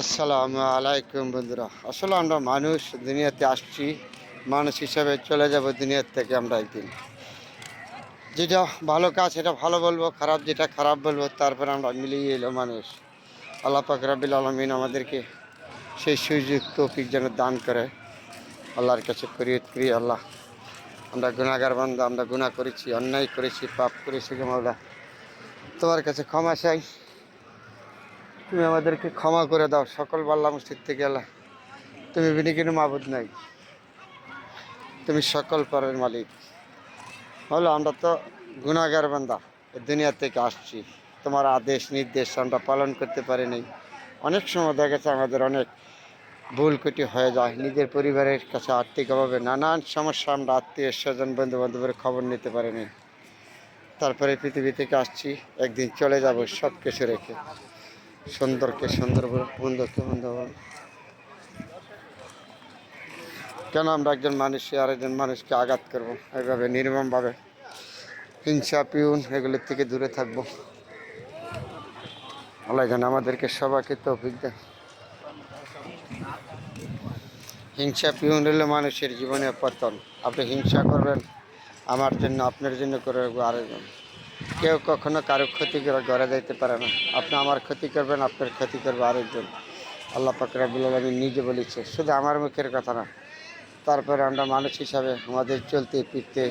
আসসালামু আলাইকুম বন্ধুরা। আসলে আমরা মানুষ দুনিয়াতে আসছি, মানুষ হিসাবে চলে যাব দুনিয়ার থেকে আমরা একদিন। যেটা ভালো কাজ, সেটা ভালো বলব, খারাপ যেটা খারাপ বলব, তারপর আমরা মিলিয়ে এলো মানুষ। আল্লাহ পাক রাবিল আলমিন আমাদেরকে সেই সুযোগ, তৌফিক যেন দান করে। আল্লাহর কাছে করিয়ত করি, আল্লাহ। আমরা গুণাগার বান্ধব আমরা গুণা করেছি, অন্যায় করেছি, পাপ করেছি মাওলা। তোমার কাছে ক্ষমা চাই। তুমি আমাদেরকে ক্ষমা করে দাও, সকল বাল্লা মসজিদ থেকে আল্লাহ। তুমি বিনি কিন্তু মাবুদ নাই। তুমি সকল পরের মালিক। হলো, আমরা তো গুণাগার বান্দা দুনিয়া থেকে আসছি। তোমার আদেশ, নির্দেশ আমরা পালন করতে পারিনি অনেক সময় দেখা গেছে আমাদের অনেক ভুল কুটি হয়ে যায়। নিজের পরিবারের কাছে আর্থিক অভাবে নানান সমস্যা আমরা আত্মীয় স্বজন বন্ধু বান্ধবের খবর নিতে পারিনি তারপরে পৃথিবী থেকে আসছি, একদিন চলে যাব সব কিছু রেখে। সুন্দরকে সুন্দর বন্ধুকে বন্ধু কেন আমরা একজন মানুষকে আরেকজন মানুষকে আঘাত করব? এইভাবে নির্মমভাবে হিংসা, পিউন এগুলোর থেকে দূরে থাকব। আল্লাহ যেন আমাদেরকে সবাইকে তৌফিক দেন। হিংসা, পিউন হলে মানুষের জীবনে পতন। আপনি হিংসা করবেন, আমার জন্য, আপনার জন্য করে রাখব আরেকজন। কেউ কখনো কারও ক্ষতি করে যাইতে পারে না। আপনি আমার ক্ষতি করবেন, আপনার ক্ষতি করবে আরেকজন। আল্লাহ পাকরাবুল আলমী নিজে বলেছে, শুধু আমার মুখের কথা না, তারপরে আমরা মানুষ হিসাবে আমাদের চলতে ফিরতে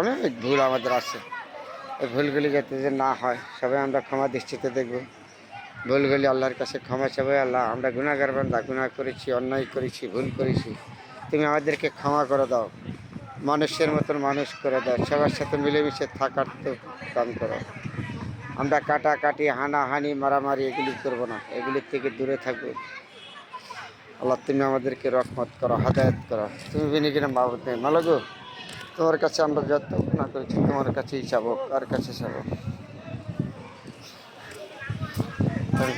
অনেক ভুল আমাদের আছে। এই ভুলগুলি যাতে যে না হয়, সবাই আমরা ক্ষমা দৃষ্টিতে দেখব। ভুলগুলি আল্লাহর কাছে ক্ষমা চাবে, আল্লাহ, আমরা গুণাগার বান্ধা গুণা করেছি, অন্যায় করেছি, ভুল করেছি। তুমি আমাদেরকে ক্ষমা করে দাও। মানুষের মতন মানুষ করে দেয়। সবার সাথে মিলেমিশে থাকার তো কাম করো। আমরা কাটাকাটি, হানাহানি, মারামারি এগুলি করব না। এগুলির থেকে দূরে থাকব। আল্লাহ, তুমি আমাদেরকে রহমত করো, হাদায়ত করো। তুমি বিনি কিনা বাবদ নেই মালাগো তোমার কাছে আমরা যত না করেছি, তোমার কাছেই যাব। কার কাছে যাব?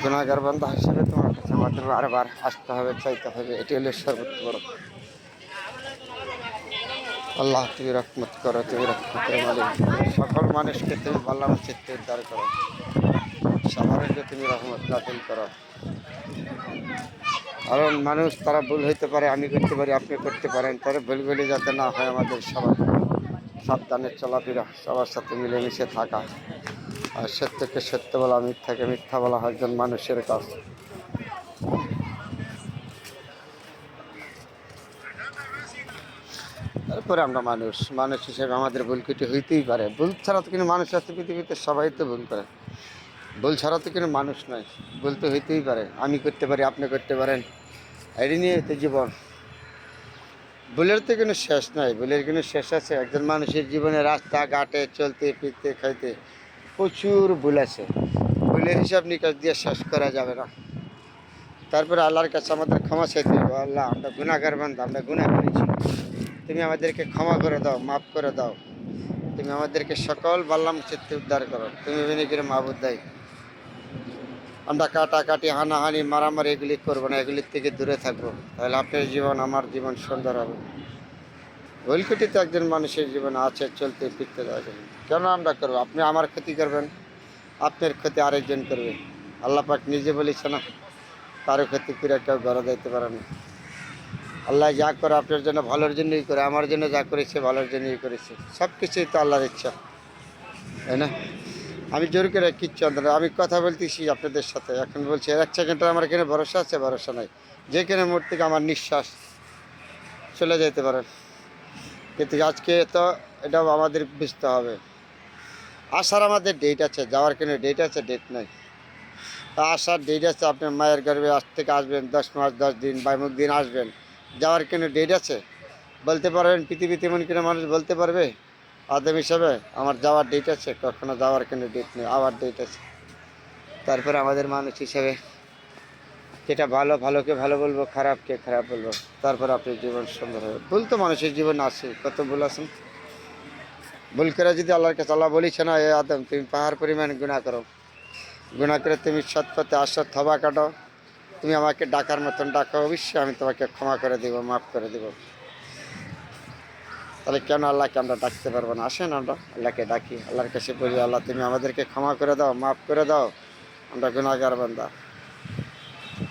গুণাগার বন্ধ হিসেবে তোমার কাছে আমাদের বারবার আসতে হবে, চাইতে হবে। এটি হলো সর্বোচ্চ বড়। আল্লাহ তুমি রকমত করো তুমি রকমত সকল মানুষকে তুমি বাল্লাম চিত্তে উদ্ধার করো। সবারকে তুমি রহমত নাতিল করো। কারণ মানুষ তারা ভুল হইতে পারে, আমি করতে পারি, আপনি করতে পারেন। তারা ভুলগুলি যাতে না হয় আমাদের সবার। সাবধানে চলাফেরা, সবার সাথে মিলেমিশে থাকা। আর সত্যকে সত্য বলা, মিথ্যাকে মিথ্যা বলা হয় একজন মানুষের কাজ। তারপরে আমরা মানুষ। মানুষ হিসেবে আমাদের ভুল কিছু হইতেই পারে। ভুল ছাড়া তো কিন্তু মানুষ আছে, পৃথিবীতে সবাই তো ভুল করে। ভুল ছাড়া তো কিন্তু মানুষ নয়, ভুল তো হইতেই পারে। আমি করতে পারি, আপনি করতে পারেন। এটি নিয়ে তো জীবন। ভুলের তো কোনো শেষ নাই, ভুলের কোনো শেষ আছে। একজন মানুষের জীবনে রাস্তা, ঘাটে চলতে, ফিরতে, খাইতে প্রচুর ভুল আছে। ভুলের হিসাব নিকাশ দিয়ে শেষ করা যাবে না। তারপরে আল্লাহর কাছে আমাদের ক্ষমা চাইতে আল্লাহ, আমরা গুণাগার বান্ধব আমরা গুণা করেছি। তুমি আমাদেরকে ক্ষমা করে দাও, মাফ করে দাও। তুমি আমাদেরকে সকল বাল্লাম চিত্তে উদ্ধার করো। তুমি বিনি করে মাহবুদ দেয় আমরা কাটাকাটি, হানাহানি, মারামারি এগুলি করব না, এগুলির থেকে দূরে থাকব। তাহলে আপনার জীবন, আমার জীবন সুন্দর হবে। ভুলকুটি একজন মানুষের জীবন আছে, চলতে ফিরতে দেওয়া কেন আমরা করব? আপনি আমার ক্ষতি করবেন, আপনার ক্ষতি আরেকজন করবে। আল্লাহ পাক নিজে বলেছে না, কারও ক্ষতি করে কেউ ঘরে দিতে পারে না। আল্লাহ যা করে আপনার জন্য ভালোর জন্যই করে, আমার জন্য যা করেছে ভালোর জন্যই করেছে। সব কিছুই তো আল্লাহর ইচ্ছা। তাই না? আমি জোর করে কিচ্ছু আনতে। আমি কথা বলতেছি আপনাদের সাথে। এখন বলছি, এক সেকেন্ডের আমার এখানে ভরসা আছে? ভরসা নাই। যেখানে মোড় থেকে আমার নিঃশ্বাস চলে যেতে পারে? কিন্তু আজকে তো এটাও আমাদের বুঝতে হবে। আসার আমাদের ডেট আছে, যাওয়ার কোনো ডেট আছে? ডেট নাই। আসার ডেট আছে, আপনার মায়ের গর্ভে আজ থেকে আসবেন, দশ মাস, দশ দিন বাইমুখ দিন আসবেন। যাওয়ার কোনো ডেট আছে? বলতে পারবেন পৃথিবীতে এমন কোনো মানুষ বলতে পারবে? আদম হিসাবে আমার যাওয়ার ডেট আছে, কখনো যাওয়ার কোনো ডেট নেই, আবার ডেট আছে। তারপর আমাদের মানুষ হিসাবে যেটা ভালো, ভালোকে ভালো বলব, খারাপকে খারাপ বলব, তারপর আপনার জীবন সুন্দর হবে। ভুল তো মানুষের জীবন আছে, কত ভুল আছেন ভুল করে যদি আল্লাহর কাছে আল্লাহ বলিছে না, এ আদম, তুমি পাহাড় পরিমাণ গুণা করো। গুণা করে তুমি সৎ পথে আসো, থবা কাটো তুমি আমাকে ডাকার মতন ডাকো, অবশ্যই আমি তোমাকে ক্ষমা করে দেব, মাফ করে দেব। তাহলে কেন আল্লাহকে আমরা ডাকতে পারব না? আসেন আমরা আল্লাহকে ডাকি, আল্লাহর কাছে বলি, আল্লাহ, তুমি আমাদেরকে ক্ষমা করে দাও, মাফ করে দাও। আমরা গুণাগার বান্দা।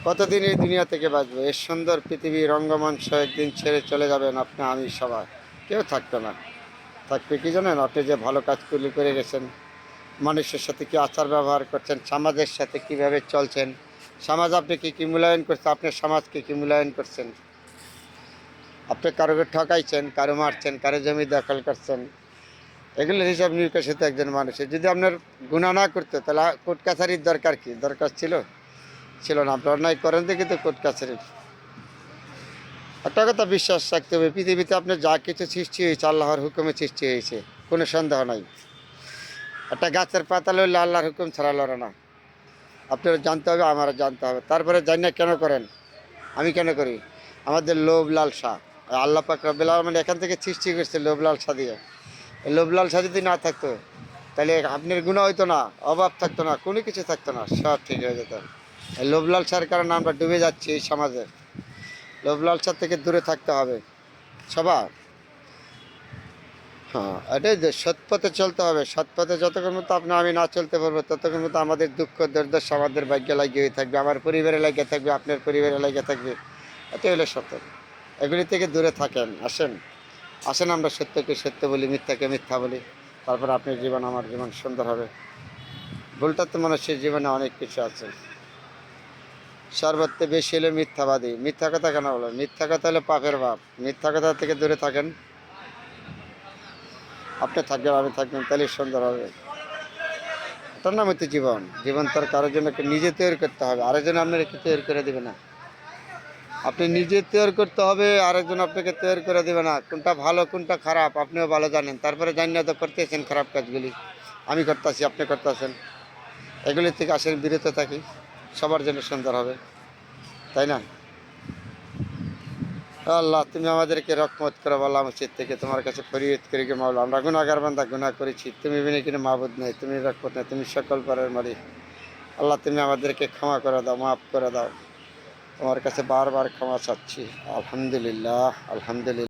কতদিন এই দুনিয়া থেকে বাঁচবো? এই সুন্দর পৃথিবী রঙ্গমঞ্চ একদিন ছেড়ে চলে যাবেন আপনি, আমি সবাই। কেউ থাকবে না। থাকবে কি জানেন? আপনি যে ভালো কাজগুলি করে গেছেন, মানুষের সাথে কি আচার ব্যবহার করছেন, সমাজের সাথে কীভাবে চলছেন সমাজ আপনি কি কি মূল্যায়ন করছেন আপনি সমাজকে কি মূল্যায়ন করছেন? আপনি কারোকে ঠকাইছেন, কারও মারছেন, কারও জমি দখল করছেন। এগুলোর হিসাব নিকাশে তো একজন মানুষের যদি আপনার গুণা না করতো, তাহলে কোর্ট কাছারির দরকার কি? দরকার ছিল? ছিল না। আপনি অন্যায় করেন দেখি তো কোর্ট কাছারির একটা কথা বিশ্বাস রাখতে হবে, পৃথিবীতে আপনার যা কিছু সৃষ্টি হয়েছে, আল্লাহর হুকুমে সৃষ্টি হয়েছে, কোনো সন্দেহ নাই। একটা গাছের পাতা লইলে আল্লাহর হুকুম ছাড়া লড়ে না। আপনারা জানতে হবে, আমারও জানতে হবে। তারপরে জানি না কেন করেন? আমি কেন করি? আমাদের লোভ লালসা। আল্লাহ পাক রব্বুল মানে এখান থেকে সৃষ্টি করছে লোভ লালসা দিয়ে। এই লোভ লালসা যদি না থাকতো, তাহলে আপনার গুণা হইতো না, অভাব থাকতো না, কোনো কিছু থাকতো না, সব ঠিক হয়ে যেত। এই লোভ লালসার কারণে আমরা ডুবে যাচ্ছি এই সমাজে। লোভ লালসার থেকে দূরে থাকতে হবে। সবার। হ্যাঁ এটাই যে সৎ পথে চলতে হবে সৎ পথে যতক্ষণ মতো আপনি আমি না চলতে পারব, ততক্ষণ মতো আমাদের দুঃখ, দুর্দশা আমাদের ভাগ্যে লাগিয়ে হয়ে থাকবে, আমার পরিবারে লাগিয়ে থাকবে, আপনার পরিবারে লাগিয়ে থাকবে। এটাই হলো সত্য। এগুলি থেকে দূরে থাকেন, আসেন। আসেন আমরা সত্যকে সত্য বলি, মিথ্যাকে মিথ্যা বলি। তারপর আপনার জীবন আমার জীবন সুন্দর হবে। ভুলটা তো মানুষের জীবনে অনেক কিছু আছে। সর্বত্র বেশি হলে মিথ্যাবাদী। মিথ্যা কথা কেন বলো মিথ্যা কথা হলে পাপের বাপ মিথ্যা কথা থেকে দূরে থাকেন। আপনি থাকবেন, আমি থাকবেন, তাহলে সুন্দর হবে। এটার নাম হচ্ছে জীবন। জীবন তার কারোর জন্য নিজে তৈরি করতে হবে। আরেকজন আপনার একটু তৈরি করে দেবে না? আপনি নিজে তৈরি করতে হবে, আরেকজন আপনাকে তৈরি করে দেবে না। কোনটা ভালো, কোনটা খারাপ, আপনিও ভালো জানেন। তারপরে জানি না তো করতেছেন খারাপ কাজগুলি। আমি করতেছি, আপনি করতেছেন। এগুলি থেকে আসেন, বিরত থাকি। সবার জন্য সুন্দর হবে। তাই না? আল্লাহ, তুমি আমাদেরকে রকমত করে বলা উচিত থেকে তোমার কাছে ফরিয়ত করে গে মাওলা আমরা গুণাগার বান্ধা গুণা করেছি। তুমি বিনে কিনে মাহবুদ নেই, তুমি রকমত নেই, তুমি সকল পরের মারি আল্লাহ, তুমি আমাদেরকে ক্ষমা করে দাও, মাফ করে দাও। তোমার কাছে বারবার ক্ষমা চাচ্ছি। আলহামদুলিল্লাহ আলহামদুলিল্লাহ।